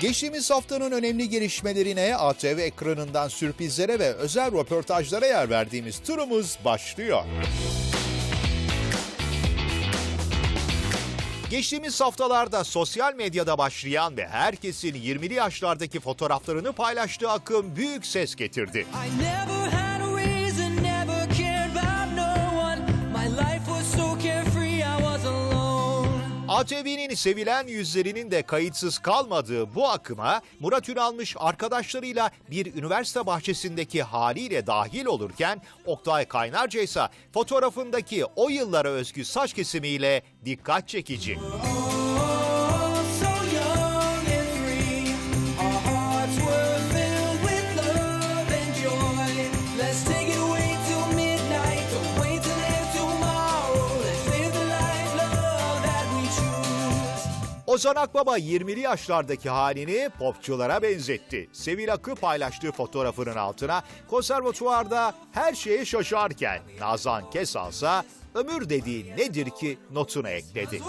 Geçtiğimiz haftanın önemli gelişmelerine, ATV ekranından sürprizlere ve özel röportajlara yer verdiğimiz turumuz başlıyor. Geçtiğimiz haftalarda sosyal medyada başlayan ve herkesin 20'li yaşlardaki fotoğraflarını paylaştığı akım büyük ses getirdi. I never had ATV'nin sevilen yüzlerinin de kayıtsız kalmadığı bu akıma Murat Ünalmış arkadaşlarıyla bir üniversite bahçesindeki haliyle dahil olurken Oktay Kaynarca ise fotoğrafındaki o yıllara özgü saç kesimiyle dikkat çekici. Ozan Akbaba 20'li yaşlardaki halini popçulara benzetti. Sevil Akı paylaştığı fotoğrafının altına konservatuvarda her şeye şaşarken Nazan Kesalsa ömür dediğin nedir ki notunu ekledi.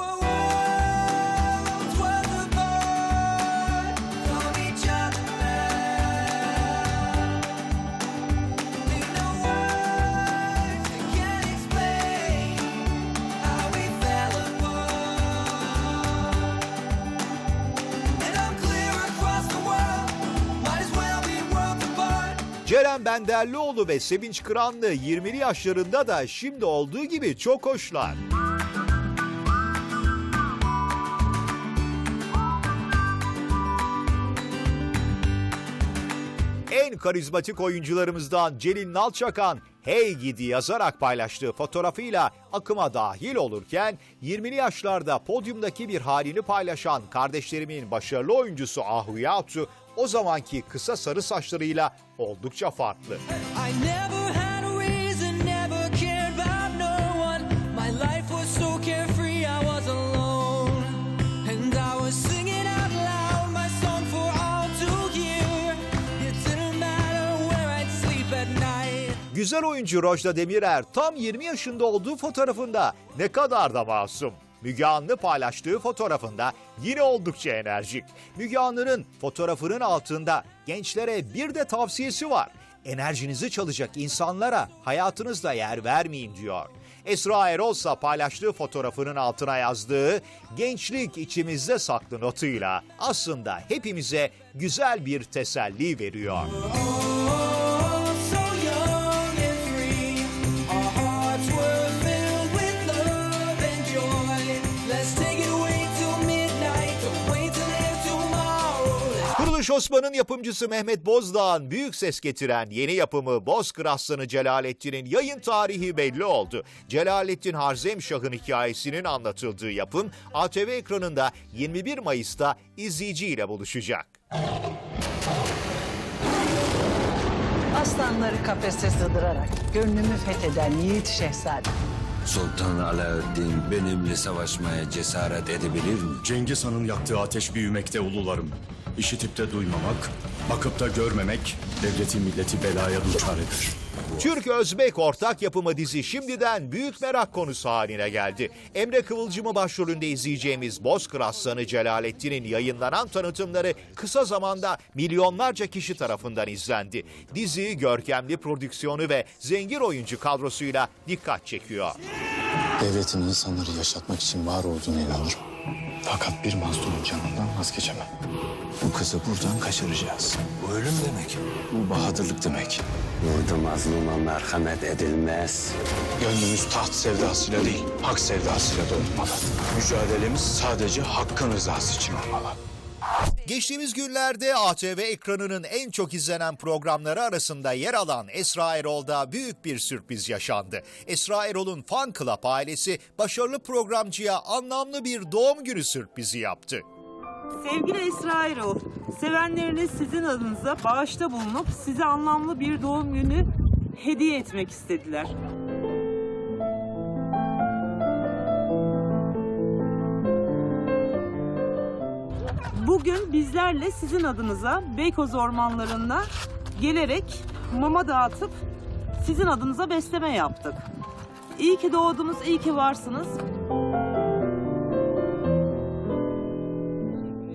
Ceren Benderlioğlu ve Sevinç Kıranlı 20'li yaşlarında da şimdi olduğu gibi çok hoşlar. En karizmatik oyuncularımızdan Celil Nalçakan Hey Gidi yazarak paylaştığı fotoğrafıyla akıma dahil olurken 20'li yaşlarda podyumdaki bir halini paylaşan kardeşlerimin başarılı oyuncusu Ahu Yatu o zamanki kısa sarı saçlarıyla oldukça farklı. Güzel oyuncu Rojda Demirer tam 20 yaşında olduğu fotoğrafında ne kadar da masum. Müge Anlı paylaştığı fotoğrafında yine oldukça enerjik. Müge Anlı'nın fotoğrafının altında gençlere bir de tavsiyesi var. Enerjinizi çalacak insanlara hayatınızda yer vermeyin diyor. Esra Erol paylaştığı fotoğrafının altına yazdığı gençlik içimizde saklı notuyla aslında hepimize güzel bir teselli veriyor. Oh, Kuruluş Osman'ın yapımcısı Mehmet Bozdağ'ın büyük ses getiren yeni yapımı Bozkır Aslanı Celalettin'in yayın tarihi belli oldu. Celalettin Harzemşah'ın hikayesinin anlatıldığı yapım ATV ekranında 21 Mayıs'ta izleyiciyle buluşacak. Aslanları kafese sığdırarak gönlümü fetheden yiğit şehzade. Sultan Alaaddin benimle savaşmaya cesaret edebilir mi? Cengiz Han'ın yaktığı ateş büyümekte ulularım. İşitip de duymamak, bakıp da görmemek devleti milleti belaya duçar eder. Türk-Özbek ortak yapımı dizi şimdiden büyük merak konusu haline geldi. Emre Kıvılcım'ı başrolünde izleyeceğimiz Bozkır Aslanı Celalettin'in yayınlanan tanıtımları kısa zamanda milyonlarca kişi tarafından izlendi. Dizi görkemli prodüksiyonu ve zengin oyuncu kadrosuyla dikkat çekiyor. Devletin insanları yaşatmak için var olduğuna inanırım. Fakat bir mazlumun canından vazgeçemem. Bu kızı buradan kaçıracağız. Bu ölüm demek. Bu bahadırlık demek. Burada mazluma merhamet edilmez. Gönlümüz taht sevdasıyla değil, hak sevdasıyla dolmalı. Mücadelemiz sadece hakkın rızası için olmalı. Geçtiğimiz günlerde ATV ekranının en çok izlenen programları arasında yer alan Esra Erol'da büyük bir sürpriz yaşandı. Esra Erol'un fan club ailesi başarılı programcıya anlamlı bir doğum günü sürprizi yaptı. Sevgili Esra Erol, sevenleriniz sizin adınıza bağışta bulunup size anlamlı bir doğum günü hediye etmek istediler. Bugün bizlerle sizin adınıza Beykoz ormanlarına gelerek mama dağıtıp sizin adınıza besleme yaptık. İyi ki doğdunuz, iyi ki varsınız.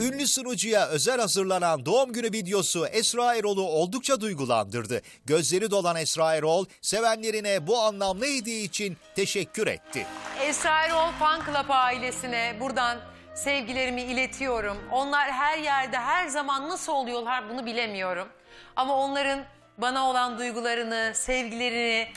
Ünlü Ünlü sunucuya özel hazırlanan doğum günü videosu Esra Erol'u oldukça duygulandırdı. Gözleri dolan Esra Erol, sevenlerine bu anlamlı hediye için teşekkür etti. Esra Erol Fan Club ailesine buradan sevgilerimi iletiyorum. Onlar her yerde her zaman nasıl oluyorlar bunu bilemiyorum. Ama onların bana olan duygularını, sevgilerini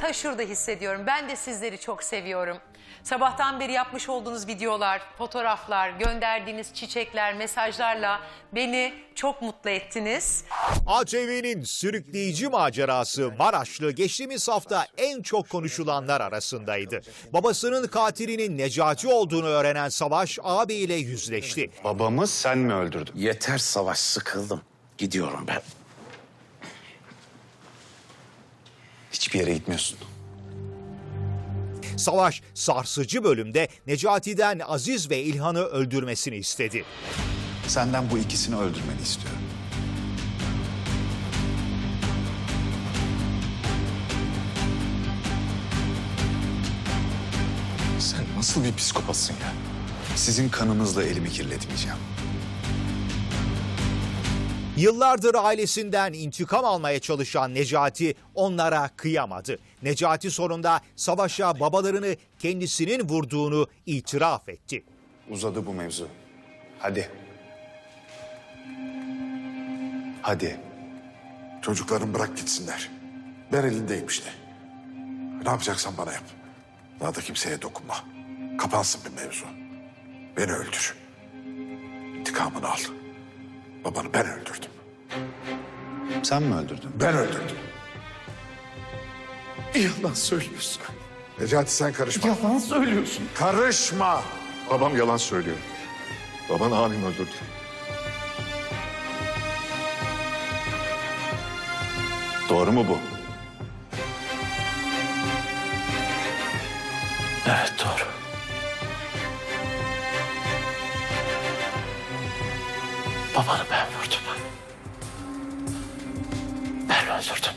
ta şurada hissediyorum. Ben de sizleri çok seviyorum. Sabahtan beri yapmış olduğunuz videolar, fotoğraflar, gönderdiğiniz çiçekler, mesajlarla beni çok mutlu ettiniz. ATV'nin sürükleyici macerası Maraşlı geçtiğimiz hafta en çok konuşulanlar arasındaydı. Babasının katilinin Necati olduğunu öğrenen Savaş ağabeyiyle yüzleşti. Babamı sen mi öldürdün? Yeter savaş sıkıldım. Gidiyorum ben. Hiçbir yere gitmiyorsun. Savaş sarsıcı bölümde Necati'den Aziz ve İlhan'ı öldürmesini istedi. Senden bu ikisini öldürmeni istiyorum. Sen nasıl bir psikopatsın ya? Sizin kanınızla elimi kirletmeyeceğim. Yıllardır ailesinden intikam almaya çalışan Necati onlara kıyamadı. Necati sonunda Savaş'a babalarını kendisinin vurduğunu itiraf etti. Uzadı bu mevzu. Hadi. Hadi. Çocuklarım bırak gitsinler. Ben elindeyim işte. Ne yapacaksan bana yap. Daha da kimseye dokunma. Kapansın bir mevzu. Beni öldür. İntikamını al. Babanı ben öldürdüm. Sen mi öldürdün? Ben öldürdüm. Yalan söylüyorsun. Necati sen karışma. Yalan söylüyorsun. Karışma. Babam yalan söylüyor. Baban abim öldürdü. Doğru mu bu? Evet Babanı ben vurdum. Ben öldürdüm.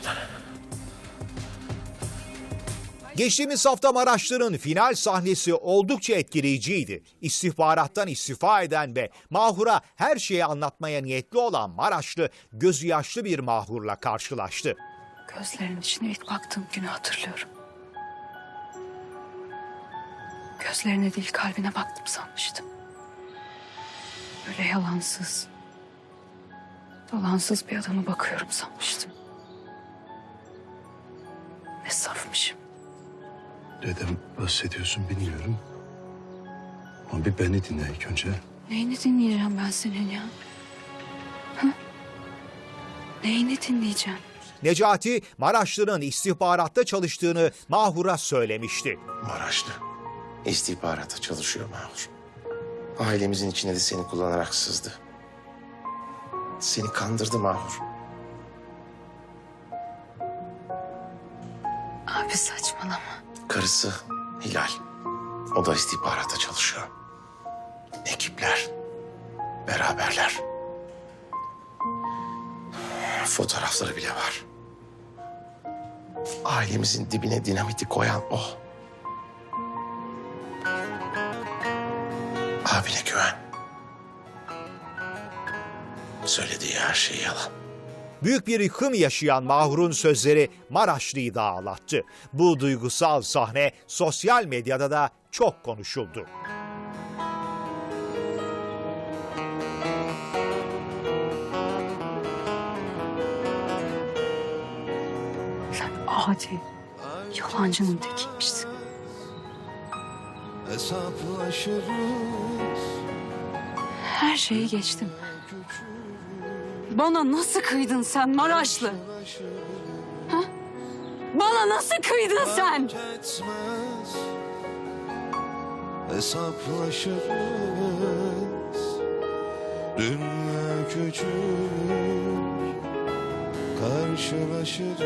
Geçtiğimiz hafta Maraşlı'nın final sahnesi oldukça etkileyiciydi. İstihbarattan istifa eden ve Mahur'a her şeyi anlatmaya niyetli olan Maraşlı gözü yaşlı bir Mahur'la karşılaştı. Gözlerinin içine ilk baktığım günü hatırlıyorum. Gözlerine değil kalbine baktım sanmıştım. Öyle yalansız, dolansız bir adama bakıyorum sanmıştım. Ne safmışım. Neden bahsediyorsun bilmiyorum. Ama bir beni dinle ilk önce. Neyini dinleyeceğim ben senin ya? Hı? Neyini dinleyeceğim? Necati, Maraşlı'nın istihbaratta çalıştığını Mahur'a söylemişti. Maraşlı. İstihbarata çalışıyor Mahur. Ailemizin içine de seni kullanarak sızdı. Seni kandırdı Mahur. Abi saçmalama. Karısı Hilal. O da istihbarata çalışıyor. Ekipler. Beraberler. Fotoğrafları bile var. Ailemizin dibine dinamiti koyan o. Söylediği her şey yalan. Büyük bir yıkım yaşayan Mahur'un sözleri Maraşlı'yı da ağlattı. Bu duygusal sahne sosyal medyada da çok konuşuldu. Sen adi, yalancının tekiymişsin. Her şeyi geçtim. Bana nasıl kıydın sen Maraşlı? Ha? Bana nasıl kıydın sen? Etmez Hesaplaşırız Dünya küçük Karşılaşırız